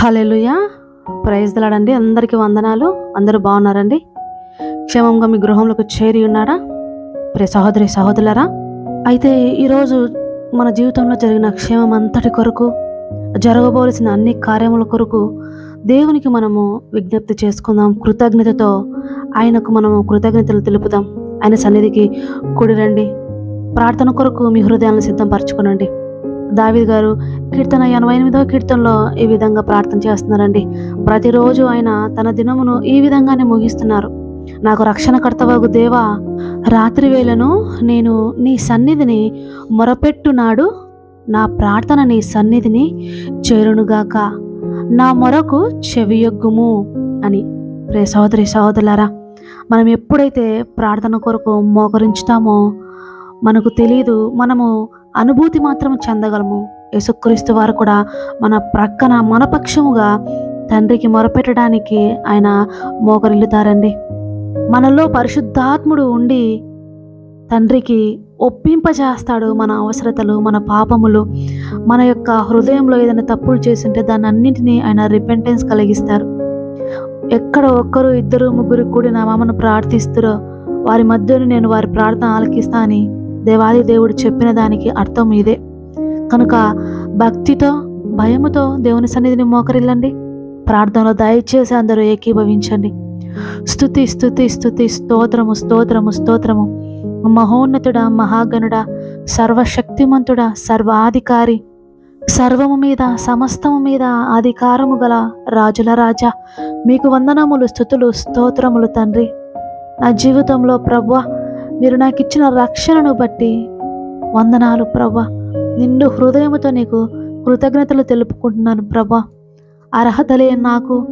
హల్లెలూయా. Praise దలాడండి. అందరికీ వందనాలు. అందరూ బాగున్నారండి? క్షేమంగా మీ గృహంలోకి చేరి ఉన్నారా? ప్రే సహోదరి సహోదరులరా అయితే ఈరోజు మన జీవితంలో జరిగిన క్షేమం అంతటి కొరకు జరగబోలసిన అన్ని కార్యముల కొరకు దేవునికి మనము విజ్ఞప్తి చేసుకుందాం. కృతజ్ఞతతో ఆయనకు మనము కృతజ్ఞతలు తెలుపుదాం. ఆయన సన్నిధికి కూడిరండి ప్రార్థన కొరకు మీ హృదయాలను సిద్ధంపరచుకోనండి. దావిద్ గారు కీర్తన ఎనభై ఎనిమిదవ కీర్తనలో ఈ విధంగా ప్రార్థన చేస్తున్నారండి. ప్రతిరోజు ఆయన తన దినమును ఈ విధంగానే ముగిస్తున్నారు. నాకు రక్షణ కర్తవగు దేవా రాత్రి వేళను నేను నీ సన్నిధిని మొరపెట్టునాడు. నా ప్రార్థన నీ సన్నిధిని చేరునుగాక. నా మొరకు చెవియొగ్గుము అని. రే సహోదరి సహోదరులారా మనం ఎప్పుడైతే ప్రార్థన కొరకు మోకరించుతామో మనకు తెలియదు మనము అనుభూతి మాత్రం చెందగలము. యేసుక్రీస్తు వారు కూడా మన ప్రక్కన మన పక్షముగా తండ్రికి మొరపెట్టడానికి ఆయన మోకరిల్లుతారండి. మనలో పరిశుద్ధాత్ముడు ఉండి తండ్రికి ఒప్పింపజేస్తాడు మన అవసరతలు మన పాపములు. మన యొక్క హృదయంలో ఏదైనా తప్పులు చేస్తుంటే దాన్ని అన్నింటినీ ఆయన రిపెంటెన్స్ కలిగిస్తారు. ఎక్కడ ఒక్కరు ఇద్దరు ముగ్గురు కూడి నా మామను ప్రార్థిస్తురో వారి మధ్యను నేను వారి ప్రార్థన ఆలకిస్తా అని దేవాది దేవుడు చెప్పిన దానికి అర్థం ఇదే. కనుక భక్తితో భయముతో దేవుని సన్నిధిని మోకరిల్లండి. ప్రార్థనలో దయచేసి అందరూ ఏకీభవించండి. స్థుతి స్థుతి స్థుతి స్తోత్రము స్తోత్రము స్తోత్రము. మహోన్నతుడా మహాగణుడా సర్వశక్తిమంతుడా సర్వాధికారి సర్వము మీద సమస్తము మీద అధికారము గల రాజుల రాజా మీకు వందనములు స్థుతులు స్తోత్రములు తండ్రి. నా జీవితంలో ప్రభా మీరు నాకు ఇచ్చిన రక్షణను బట్టి వందనాలు ప్రభా. నిండు హృదయముతో నీకు కృతజ్ఞతలు తెలుపుకుంటున్నాను ప్రభా. అర్హత లేని నాకు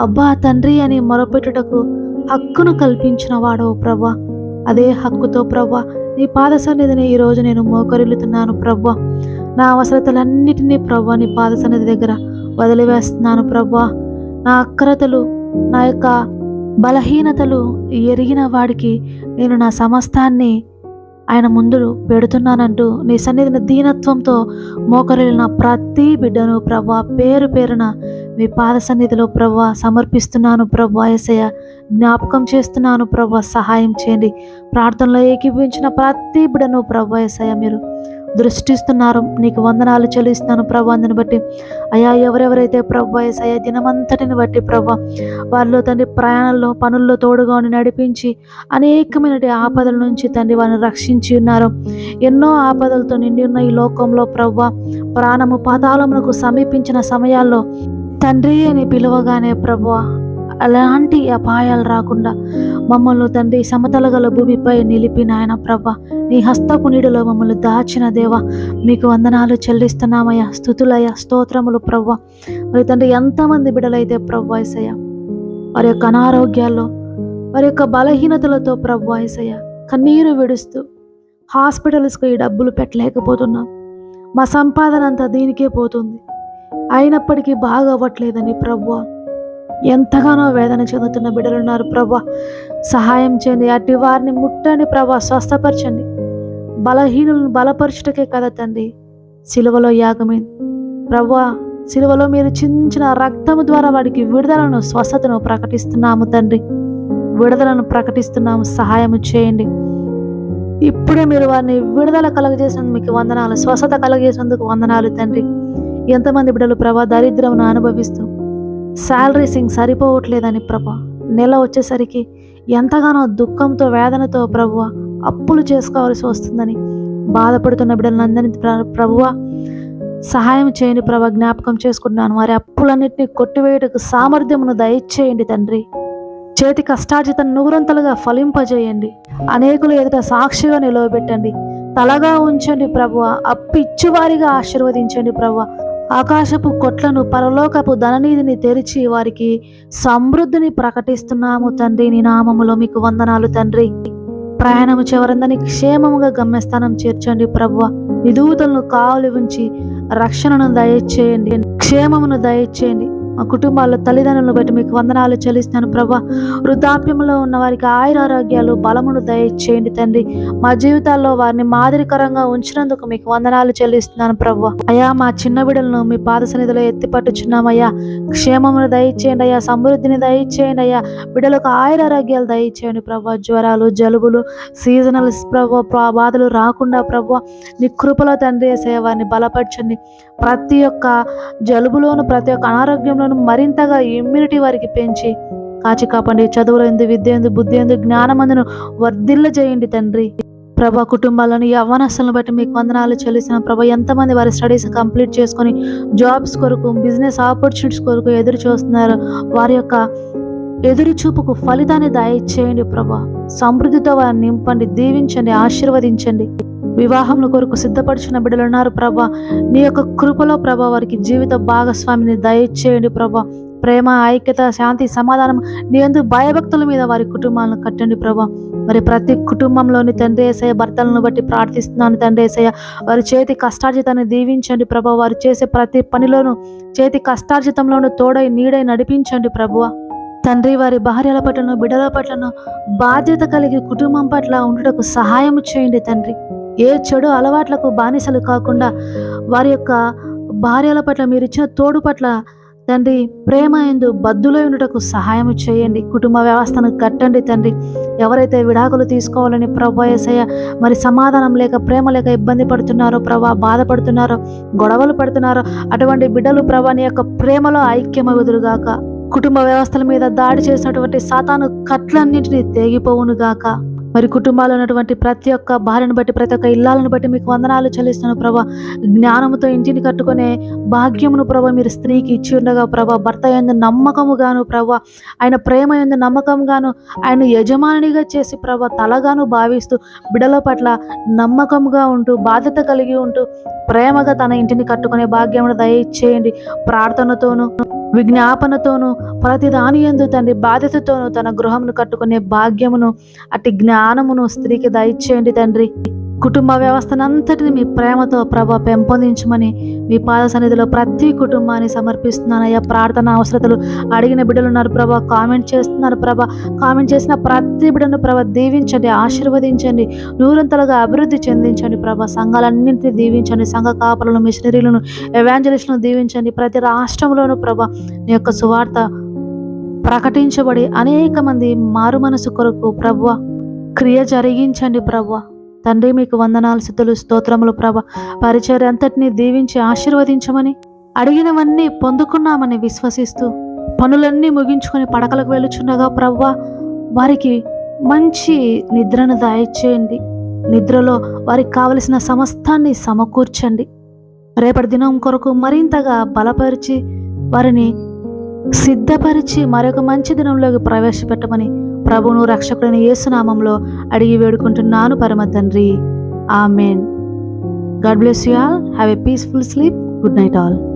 అబ్బా తండ్రి అని మొరపెట్టుటకు హక్కును కల్పించిన వాడవు ప్రభా. అదే హక్కుతో ప్రభా నీ పాద సన్నిధిని ఈరోజు నేను మోకరిల్లుతున్నాను ప్రభా. నా అవసరతలన్నిటినీ ప్రభా నీ పాద సన్నిధి దగ్గర వదిలివేస్తున్నాను ప్రభా. నా అక్రతలు నా యొక్క బలహీనతలు ఎరిగిన వాడికి నేను నా సమస్తాన్ని ఆయన ముందు పెడుతున్నానంటూ నీ సన్నిధిని దీనత్వంతో మోకరిల్లిన ప్రతి బిడ్డను ప్రభా పేరు పేరున మీ పాద సన్నిధిలో ప్రభా సమర్పిస్తున్నాను ప్రభా ఎసయ జ్ఞాపకం చేస్తున్నాను ప్రభా సహాయం చేయండి. ప్రార్థనలో ఏకీభవించిన ప్రతి బిడ్డను ప్రభా ఎసయ మీరు దృష్టిస్తున్నారు. నీకు వందనాలు చెల్లిస్తాను ప్రభా అందుని బట్టి. అయా ఎవరెవరైతే ప్రభా ఎసయ దినమంతటిని బట్టి ప్రభా వారిలో తండ్రి ప్రయాణంలో పనుల్లో తోడుగా నడిపించి అనేకమైన ఆపదల నుంచి తండ్రి వారిని రక్షించి ఉన్నారు. ఎన్నో ఆపదలతో నిండి ఉన్న ఈ లోకంలో ప్రవ్వ ప్రాణము పాతాళమునకు సమీపించిన సమయాల్లో తండ్రి అని పిలువగానే ప్రభు అలాంటి అపాయాలు రాకుండా మమ్మల్ని తండ్రి సమతల గల భూమిపై నిలిపిన ఆయన ప్రభ నీ హస్తపు నీడలో మమ్మల్ని దాచిన దేవా. మీకు వందనాలు చెల్లిస్తున్నామయ్యా. స్థుతులయ్యా. స్తోత్రములు ప్రవ్వ. మరి తండ్రి ఎంతమంది బిడలైతే ప్రవ్వ ఏసయ్య. వారి యొక్క అనారోగ్యాల్లో వారి యొక్క బలహీనతలతో ప్రవ్వ ఏసయ్య. కన్నీరు విడుస్తూ హాస్పిటల్స్కి ఈ డబ్బులు పెట్టలేకపోతున్నాం. మా సంపాదన అంతా దీనికే పోతుంది. అయినప్పటికీ బాగా అవ్వట్లేదని ఎంతగానో వేదన చెందుతున్న బిడ్డలున్నారు ప్రభా. సహాయం చేయండి. అటు వారిని ముట్టండి ప్రభా. స్వస్థపరచండి. బలహీనులను బలపరచుటకే కదా తండ్రి. సిలువలో యాగమైంది ప్రభా సిలువలో మీరు చించిన రక్తము ద్వారా వాడికి విడుదలను స్వస్థతను ప్రకటిస్తున్నాము తండ్రి. విడుదలను ప్రకటిస్తున్నాము. సహాయము చేయండి. ఇప్పుడే మీరు వారిని విడుదల కలగజేసినందుకు మీకు వందనాలు స్వస్థత కలగజేసినందుకు వందనాలు తండ్రి. ఎంతమంది బిడ్డలు ప్రభా దరిద్రమును అనుభవిస్తూ శాలరీ సింగ్ సరిపోవట్లేదని ప్రభా. నెల వచ్చేసరికి ఎంతగానో దుఃఖంతో వేదనతో ప్రభువ అప్పులు చేసుకోవాల్సి వస్తుందని బాధపడుతున్న బిడ్డలందరినీ ప్రభువ సహాయం చేయండి ప్రభా జ్ఞాపకం చేసుకుంటున్నాను. వారి అప్పులన్నింటినీ కొట్టివేయటకు సామర్థ్యమును దయచేయండి తండ్రి. చేతి కష్టార్జిత నూరంతలుగా ఫలింపజేయండి. అనేకులు ఎదుట సాక్షిగా నిలవబెట్టండి. తలగా ఉంచండి ప్రభు అప్పిచ్చువారిగా ఆశీర్వదించండి ప్రభువ. ఆకాశపు కొట్లను పరలోకపు ధననీధిని తెరిచి వారికి సమృద్ధిని ప్రకటిస్తున్నాము తండ్రి. నీ నామములో మీకు వందనాలు తండ్రి. ప్రయాణము చివరందని క్షేమముగా గమ్యస్థానం చేర్చండి ప్రభువ. విధూతలను కావలి ఉంచి రక్షణను దయచేయండి. క్షేమమును దయచేయండి. మా కుటుంబాల్లో తల్లిదండ్రులను బట్టి మీకు వందనాలు చెల్లిస్తాను ప్రభా. వృద్ధాప్యంలో ఉన్న వారికి ఆయురారోగ్యాలు బలమును దయచేయండి తండ్రి. మా జీవితాల్లో వారిని మాదిరికరంగా ఉంచినందుకు మీకు వందనాలు చెల్లిస్తున్నాను ప్రభా. అయ్యా మా చిన్న బిడ్డలను మీ పాద సన్నిధిలో ఎత్తిపట్టుచున్నామయ్యా క్షేమమును దయచేయండి అయ్యా సమృద్ధిని దయచేయండి అయ్యా. బిడ్డలకు ఆయురారోగ్యాలు దయచేయండి ప్రభా. జ్వరాలు జలుబులు సీజనల్ ప్రభా ప్రా- బాధలు రాకుండా ప్రభా. నీ కృపలో తండ్రి ఏసయ్య వారిని బలపరచండి. ప్రతి ఒక్క జలుబులోను ప్రతి ఒక్క అనారోగ్యంలో అనారోగ్యంలోను మరింతగా ఇమ్యూనిటీ వారికి పెంచి కాచి కాపండి చదువులో ఎందు విద్య ఎందు బుద్ధి ఎందు జ్ఞానమందును వర్ధిల్ల చేయండి తండ్రి. ప్రభా కుటుంబాలను యవ్వనస్తులను బట్టి మీకు వందనాలు చెల్లిసిన ప్రభా ఎంతమంది వారి స్టడీస్ కంప్లీట్ చేసుకొని జాబ్స్ కొరకు బిజినెస్ ఆపర్చునిటీస్ కొరకు ఎదురు చూస్తున్నారు. వారి యొక్క ఎదురు చూపుకు ఫలితాన్ని దయచేయండి ప్రభా. సమృద్ధితో వారిని నింపండి దీవించండి ఆశీర్వదించండి. వివాహముల కొరకు సిద్ధపరిచిన బిడ్డలు ఉన్నారు ప్రభా. నీ యొక్క కృపలో ప్రభా వారికి జీవిత భాగస్వామిని దయచేయండి ప్రభా. ప్రేమ ఐక్యత శాంతి సమాధానం నీ అందు భయభక్తుల మీద వారి కుటుంబాలను కట్టండి ప్రభా. మరి ప్రతి కుటుంబంలోని తండ్రి ఏసయ్య భర్తలను బట్టి ప్రార్థిస్తున్నాను తండ్రి ఏసయ్య. వారి చేతి కష్టార్జితాన్ని దీవించండి ప్రభా. వారు చేసే ప్రతి పనిలోనూ చేతి కష్టార్జితంలోనూ తోడై నీడై నడిపించండి ప్రభువ తండ్రి వారి భార్యల పట్లను బిడ్డల పట్లను బాధ్యత కలిగి కుటుంబం పట్ల ఉండటకు సహాయం చేయండి తండ్రి. ఏ చెడు అలవాట్లకు బానిసలు కాకుండా వారి యొక్క భార్యల పట్ల మీరు ఇచ్చిన తోడు పట్ల తండ్రి ప్రేమ ఎందు బద్దులై ఉండటకు సహాయం చేయండి. కుటుంబ వ్యవస్థను కట్టండి తండ్రి. ఎవరైతే విడాకులు తీసుకోవాలని ప్రభా యేసయ్య మరి సమాధానం లేక ప్రేమ లేక ఇబ్బంది పడుతున్నారో ప్రభా బాధపడుతున్నారో గొడవలు పడుతున్నారో అటువంటి బిడ్డలు ప్రభాని యొక్క ప్రేమలో ఐక్యమగుదురుగాక. కుటుంబ వ్యవస్థల మీద దాడి చేసినటువంటి సాతాను కట్లన్నింటినీ తేగిపోవును గాక మరి కుటుంబాల్లో ఉన్నటువంటి ప్రతి ఒక్క భార్యను బట్టి ప్రతి ఒక్క ఇల్లాలను బట్టి మీకు వందనాలు చెల్లిస్తాను ప్రభా. జ్ఞానముతో ఇంటిని కట్టుకునే భాగ్యమును ప్రభా మీరు స్త్రీకి ఇచ్చి ఉండగా ప్రభా భర్త ఎందు నమ్మకముగాను ప్రభా ఆయన ప్రేమ ఎందు నమ్మకంగాను ఆయన యజమానిగా చేసి ప్రభా తలగాను భావిస్తూ బిడల పట్ల నమ్మకంగా ఉంటూ బాధ్యత కలిగి ఉంటూ ప్రేమగా తన ఇంటిని కట్టుకునే భాగ్యమును దయచేయండి. ప్రార్థనతోనూ విజ్ఞాపనతోనూ ప్రతి దాని ఎందు తండ్రి బాధ్యతతోనూ తన గృహమును కట్టుకునే భాగ్యమును అట్టి జ్ఞానమును స్త్రీకి దయచేయండి తండ్రి. కుటుంబ వ్యవస్థనంతటిని మీ ప్రేమతో ప్రభ పెంపొందించమని మీ పాద సన్నిధిలో ప్రతి కుటుంబాన్ని సమర్పిస్తున్నానయ్యా. ప్రార్థన అవసరతలు అడిగిన బిడ్డలు ఉన్నారు ప్రభా. కామెంట్ చేస్తున్నారు ప్రభ. కామెంట్ చేసిన ప్రతి బిడ్డను ప్రభ దీవించండి ఆశీర్వదించండి నూరంతలుగా అభివృద్ధి చెందించండి ప్రభ. సంఘాలన్నింటినీ దీవించండి సంఘ కాపలను మిషనరీలను ఎవాంజలిస్ట్ను దీవించండి. ప్రతి రాష్ట్రంలోనూ ప్రభ నీ యొక్క సువార్త ప్రకటించబడి అనేక మంది మారు మనసు కొరకు ప్రభ క్రియ జరిగించండి ప్రభా. తండ్రి మీకు వందనాలు స్థుతులు స్తోత్రములు ప్రభ. పరిచర్య అంతటినీ దీవించి ఆశీర్వదించమని అడిగినవన్నీ పొందుకున్నామని విశ్వసిస్తూ పనులన్నీ ముగించుకొని పడకలకు వెళ్ళుచుండగా ప్రవ్వ వారికి మంచి నిద్రను దయచేయండి నిద్రలో వారికి కావలసిన సమస్తాన్ని సమకూర్చండి. రేపటి దినం కొరకు మరింతగా బలపరిచి వారిని సిద్ధపరిచి మరొక మంచి దినంలోకి ప్రవేశపెట్టమని ప్రభును రక్షకుడైన యేసునామంలో అడిగి వేడుకుంటున్నాను పరమ తండ్రి. Amen. God bless you all. Have a peaceful sleep. Good night all.